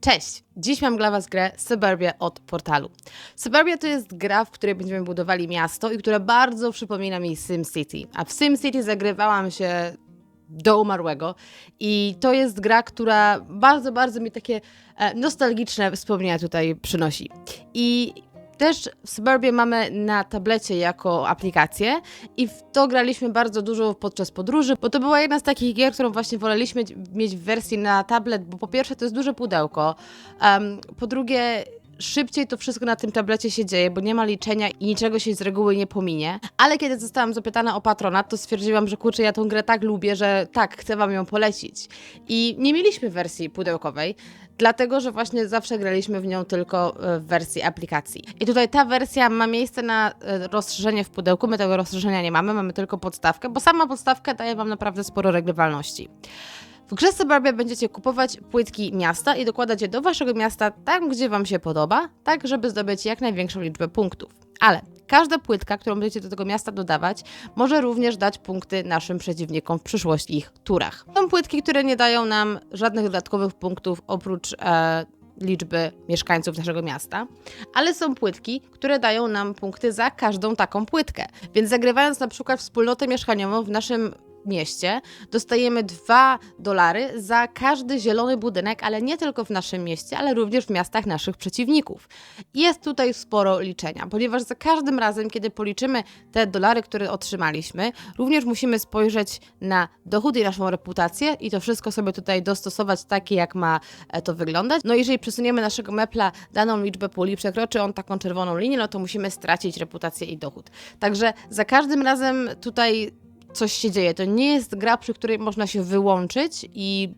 Cześć! Dziś mam dla Was grę Suburbia od portalu. Suburbia to jest gra, w której będziemy budowali miasto i która bardzo przypomina mi SimCity. A w SimCity zagrywałam się do umarłego i to jest gra, która bardzo, bardzo mi takie e, nostalgiczne wspomnienia tutaj przynosi. I też w Suburbie mamy na tablecie jako aplikację i w to graliśmy bardzo dużo podczas podróży, bo to była jedna z takich gier, którą właśnie woleliśmy mieć w wersji na tablet, bo po pierwsze to jest duże pudełko, um, po drugie szybciej to wszystko na tym tablecie się dzieje, bo nie ma liczenia i niczego się z reguły nie pominie. Ale kiedy zostałam zapytana o patronat, to stwierdziłam, że kurczę, ja tą grę tak lubię, że tak, chcę wam ją polecić. I nie mieliśmy wersji pudełkowej, dlatego że właśnie zawsze graliśmy w nią tylko e, w wersji aplikacji. I tutaj ta wersja ma miejsce na e, rozszerzenie w pudełku. My tego rozszerzenia nie mamy, mamy tylko podstawkę, bo sama podstawka daje wam naprawdę sporo regrywalności. W grze Suburbia będziecie kupować płytki miasta i dokładać je do waszego miasta tam, gdzie wam się podoba, tak żeby zdobyć jak największą liczbę punktów. Ale każda płytka, którą będziecie do tego miasta dodawać, może również dać punkty naszym przeciwnikom w przyszłości ich turach. Są płytki, które nie dają nam żadnych dodatkowych punktów oprócz e, liczby mieszkańców naszego miasta, ale są płytki, które dają nam punkty za każdą taką płytkę. Więc zagrywając na przykład wspólnotę mieszkaniową w naszym mieście dostajemy 2 dolary za każdy zielony budynek, ale nie tylko w naszym mieście, ale również w miastach naszych przeciwników. Jest tutaj sporo liczenia, ponieważ za każdym razem, kiedy policzymy te dolary, które otrzymaliśmy, również musimy spojrzeć na dochód i naszą reputację i to wszystko sobie tutaj dostosować takie, jak ma e, to wyglądać. No jeżeli przesuniemy naszego mepla daną liczbę puli, przekroczy on taką czerwoną linię, no to musimy stracić reputację i dochód. Także za każdym razem tutaj coś się dzieje. To nie jest gra, przy której można się wyłączyć i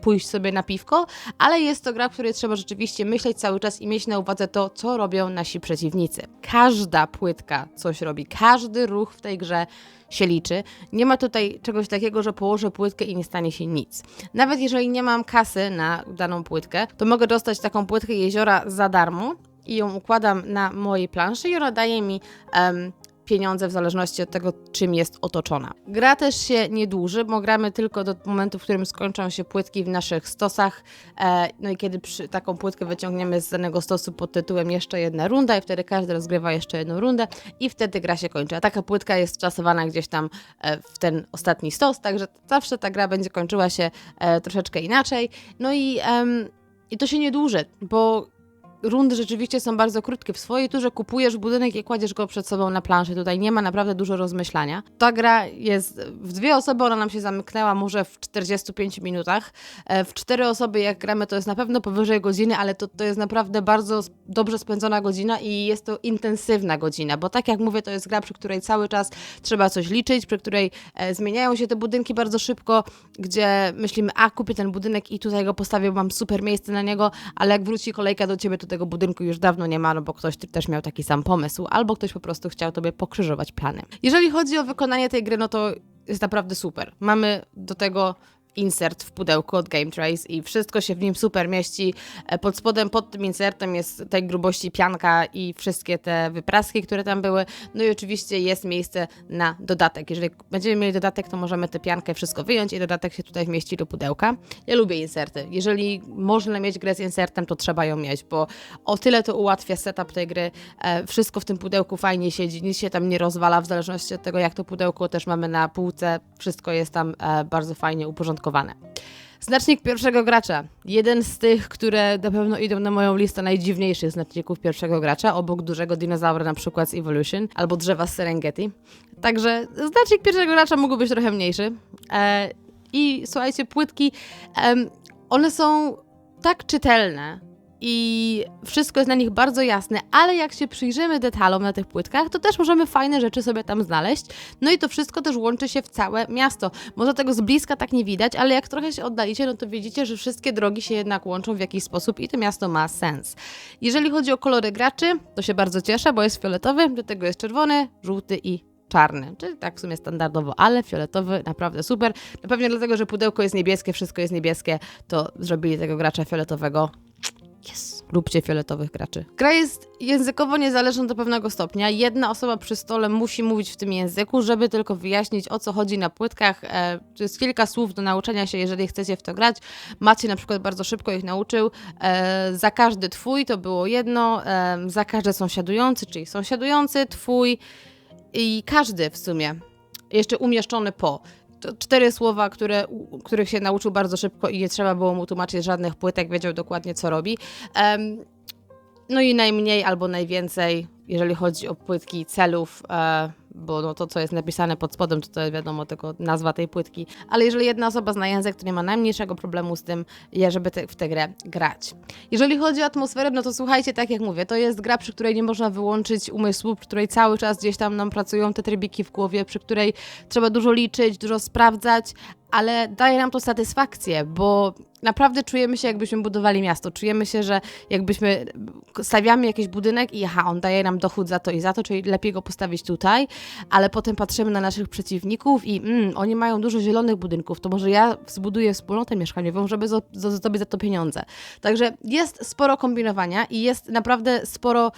pójść sobie na piwko, ale jest to gra, w której trzeba rzeczywiście myśleć cały czas i mieć na uwadze to, co robią nasi przeciwnicy. Każda płytka coś robi, każdy ruch w tej grze się liczy. Nie ma tutaj czegoś takiego, że położę płytkę i nie stanie się nic. Nawet jeżeli nie mam kasy na daną płytkę, to mogę dostać taką płytkę jeziora za darmo i ją układam na mojej planszy i ona daje mi um, pieniądze w zależności od tego, czym jest otoczona. Gra też się nie dłuży, bo gramy tylko do momentu, w którym skończą się płytki w naszych stosach. E, no i kiedy taką płytkę wyciągniemy z danego stosu pod tytułem jeszcze jedna runda i wtedy każdy rozgrywa jeszcze jedną rundę i wtedy gra się kończy. A taka płytka jest wczasowana gdzieś tam e, w ten ostatni stos, także zawsze ta gra będzie kończyła się e, troszeczkę inaczej. No i, i to się nie dłuży, bo rundy rzeczywiście są bardzo krótkie. W swojej turze kupujesz budynek i kładziesz go przed sobą na planszy. Tutaj nie ma naprawdę dużo rozmyślania. Ta gra jest w dwie osoby, ona nam się zamknęła może w 45 minutach. E, w cztery osoby, jak gramy, to jest na pewno powyżej godziny, ale to, to jest naprawdę bardzo dobrze spędzona godzina i jest to intensywna godzina, bo tak jak mówię, to jest gra, przy której cały czas trzeba coś liczyć, przy której e, zmieniają się te budynki bardzo szybko, gdzie myślimy, a kupię ten budynek i tutaj go postawię, mam super miejsce na niego, ale jak wróci kolejka do ciebie, to tego budynku już dawno nie ma, no bo ktoś też miał taki sam pomysł, albo ktoś po prostu chciał tobie pokrzyżować plany. Jeżeli chodzi o wykonanie tej gry, no to jest naprawdę super. Mamy do tego insert w pudełku od Game Trace i wszystko się w nim super mieści. E, pod spodem, pod tym insertem jest tej grubości pianka i wszystkie te wypraski, które tam były. No i oczywiście jest miejsce na dodatek. Jeżeli będziemy mieli dodatek, to możemy tę piankę wszystko wyjąć i dodatek się tutaj wmieści do pudełka. Ja lubię inserty. Jeżeli można mieć grę z insertem, to trzeba ją mieć, bo o tyle to ułatwia setup tej gry. E, wszystko w tym pudełku fajnie siedzi, nic się tam nie rozwala w zależności od tego, jak to pudełko też mamy na półce. Wszystko jest tam e, bardzo fajnie uporządkowane Znacznik pierwszego gracza. Jeden z tych, które na pewno idą na moją listę najdziwniejszych znaczników pierwszego gracza, obok dużego dinozaura na przykład z Evolution, albo drzewa z Serengeti. Także znacznik pierwszego gracza mógł być trochę mniejszy. E, I słuchajcie, płytki, one są tak czytelne, i wszystko jest na nich bardzo jasne, ale jak się przyjrzymy detalom na tych płytkach, to też możemy fajne rzeczy sobie tam znaleźć. No i to wszystko też łączy się w całe miasto. Może tego z bliska tak nie widać, ale jak trochę się oddalicie, no to widzicie, że wszystkie drogi się jednak łączą w jakiś sposób i to miasto ma sens. Jeżeli chodzi o kolory graczy, to się bardzo cieszę, bo jest fioletowy, do tego jest czerwony, żółty i czarny, czyli tak w sumie standardowo, ale fioletowy naprawdę super. No pewnie dlatego, że pudełko jest niebieskie, wszystko jest niebieskie, to zrobili tego gracza fioletowego Yes. Lubcie fioletowych graczy. Gra jest językowo niezależna do pewnego stopnia. Jedna osoba przy stole musi mówić w tym języku, żeby tylko wyjaśnić o co chodzi na płytkach. E, to jest kilka słów do nauczenia się, jeżeli chcecie w to grać. Maciej na przykład bardzo szybko ich nauczył. E, za każdy twój to było jedno, e, za każdy sąsiadujący, czyli sąsiadujący, twój i każdy w sumie. Jeszcze umieszczony po cztery słowa, które, których się nauczył bardzo szybko i nie trzeba było mu tłumaczyć żadnych płytek, wiedział dokładnie co robi. Em, no i najmniej albo najwięcej, jeżeli chodzi o płytki celów, e, bo no to, co jest napisane pod spodem, to, to wiadomo tylko nazwa tej płytki. Ale jeżeli jedna osoba zna język, to nie ma najmniejszego problemu z tym, żeby te, w tę grę grać. Jeżeli chodzi o atmosferę, no to słuchajcie, tak jak mówię, to jest gra, przy której nie można wyłączyć umysłu, przy której cały czas gdzieś tam nam pracują te trybiki w głowie, przy której trzeba dużo liczyć, dużo sprawdzać, ale daje nam to satysfakcję, bo naprawdę czujemy się, jakbyśmy budowali miasto. Czujemy się, że jakbyśmy stawiamy jakiś budynek i aha, on daje nam dochód za to i za to, czyli lepiej go postawić tutaj, ale potem patrzymy na naszych przeciwników i mm, oni mają dużo zielonych budynków, to może ja zbuduję wspólnotę mieszkaniową, żeby zdobyć za to pieniądze. Także jest sporo kombinowania i jest naprawdę sporo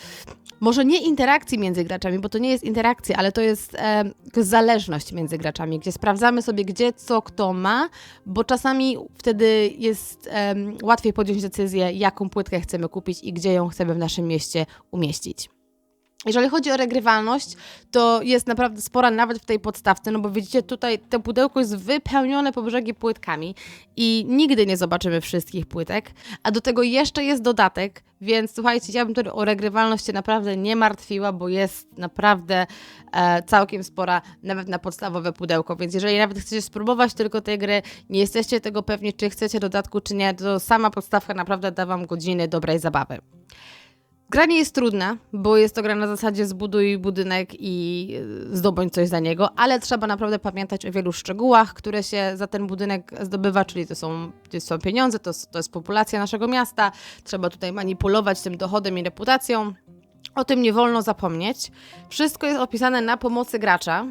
może nie interakcji między graczami, bo to nie jest interakcja, ale to jest e, zależność między graczami, gdzie sprawdzamy sobie, gdzie co kto ma, bo czasami wtedy jest em, łatwiej podjąć decyzję, jaką płytkę chcemy kupić i gdzie ją chcemy w naszym mieście umieścić. Jeżeli chodzi o regrywalność, to jest naprawdę spora nawet w tej podstawce, no bo widzicie tutaj to pudełko jest wypełnione po brzegi płytkami i nigdy nie zobaczymy wszystkich płytek, a do tego jeszcze jest dodatek, więc słuchajcie, ja bym tutaj o regrywalność się naprawdę nie martwiła, bo jest naprawdę e, całkiem spora nawet na podstawowe pudełko, więc jeżeli nawet chcecie spróbować tylko tej gry, nie jesteście tego pewni, czy chcecie dodatku, czy nie, to sama podstawka naprawdę da Wam godziny dobrej zabawy. Gra nie jest trudna, bo jest to gra na zasadzie zbuduj budynek i y, zdobądź coś za niego, ale trzeba naprawdę pamiętać o wielu szczegółach, które się za ten budynek zdobywa, czyli to są, to są pieniądze, to, to jest populacja naszego miasta, trzeba tutaj manipulować tym dochodem i reputacją. O tym nie wolno zapomnieć. Wszystko jest opisane na pomocy gracza,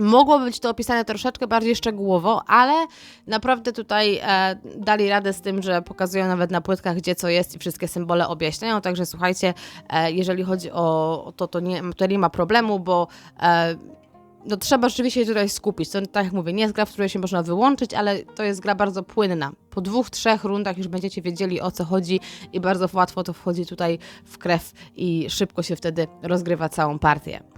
Mogło być to opisane troszeczkę bardziej szczegółowo, ale naprawdę tutaj e, dali radę z tym, że pokazują nawet na płytkach, gdzie co jest i wszystkie symbole objaśniają. Także słuchajcie, e, jeżeli chodzi o o to, to nie, to nie ma problemu, bo e, no, trzeba rzeczywiście się tutaj skupić. To, tak jak mówię, nie jest gra, w której się można wyłączyć, ale to jest gra bardzo płynna. Po dwóch, trzech rundach już będziecie wiedzieli o co chodzi i bardzo łatwo to wchodzi tutaj w krew i szybko się wtedy rozgrywa całą partię.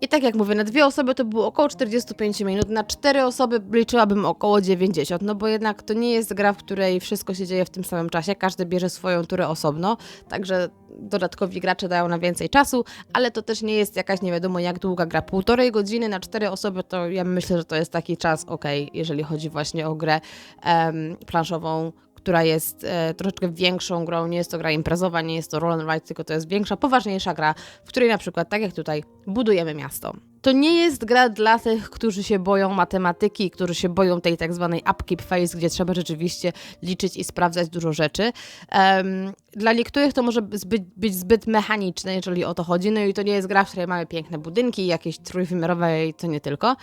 I tak jak mówię, na dwie osoby to było około 45 minut, na cztery osoby liczyłabym około 90, no bo jednak to nie jest gra, w której wszystko się dzieje w tym samym czasie, każdy bierze swoją turę osobno, także dodatkowi gracze dają na więcej czasu, ale to też nie jest jakaś nie wiadomo jak długa gra. Półtorej godziny na cztery osoby to ja myślę, że to jest taki czas ok, jeżeli chodzi właśnie o grę em, planszową, która jest e, troszeczkę większą grą, nie jest to gra imprezowa, nie jest to roll and ride, tylko to jest większa, poważniejsza gra, w której na przykład, tak jak tutaj, budujemy miasto. To nie jest gra dla tych, którzy się boją matematyki, którzy się boją tej tak zwanej upkeep phase, gdzie trzeba rzeczywiście liczyć i sprawdzać dużo rzeczy. Em, dla niektórych to może zbyt, być zbyt mechaniczne, jeżeli o to chodzi, no i to nie jest gra, w której mamy piękne budynki, jakieś trójwymiarowe i to nie tylko.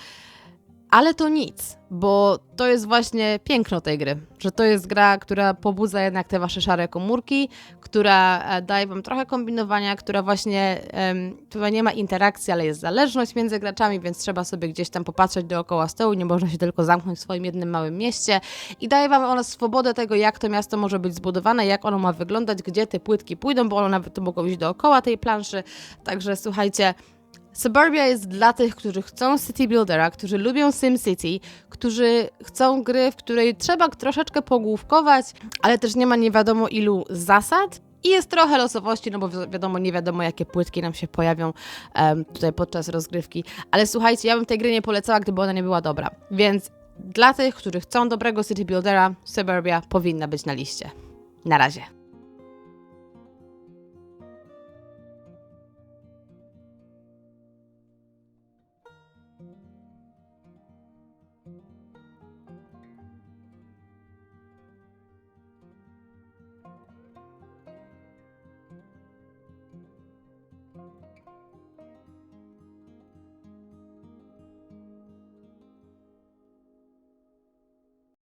Ale to nic, bo to jest właśnie piękno tej gry, że to jest gra, która pobudza jednak te wasze szare komórki, która e, daje wam trochę kombinowania, która właśnie, która nie ma interakcji, ale jest zależność między graczami, więc trzeba sobie gdzieś tam popatrzeć dookoła stołu, nie można się tylko zamknąć w swoim jednym małym mieście. I daje wam ona swobodę tego, jak to miasto może być zbudowane, jak ono ma wyglądać, gdzie te płytki pójdą, bo one nawet mogą iść dookoła tej planszy, także słuchajcie, Suburbia jest dla tych, którzy chcą City Buildera, którzy lubią SimCity, którzy chcą gry, w której trzeba troszeczkę pogłówkować, ale też nie ma nie wiadomo ilu zasad. I jest trochę losowości, no bo wi- wiadomo, nie wiadomo jakie płytki nam się pojawią em, tutaj podczas rozgrywki. Ale słuchajcie, ja bym tej gry nie polecała, gdyby ona nie była dobra. Więc dla tych, którzy chcą dobrego City Buildera, Suburbia powinna być na liście. Na razie.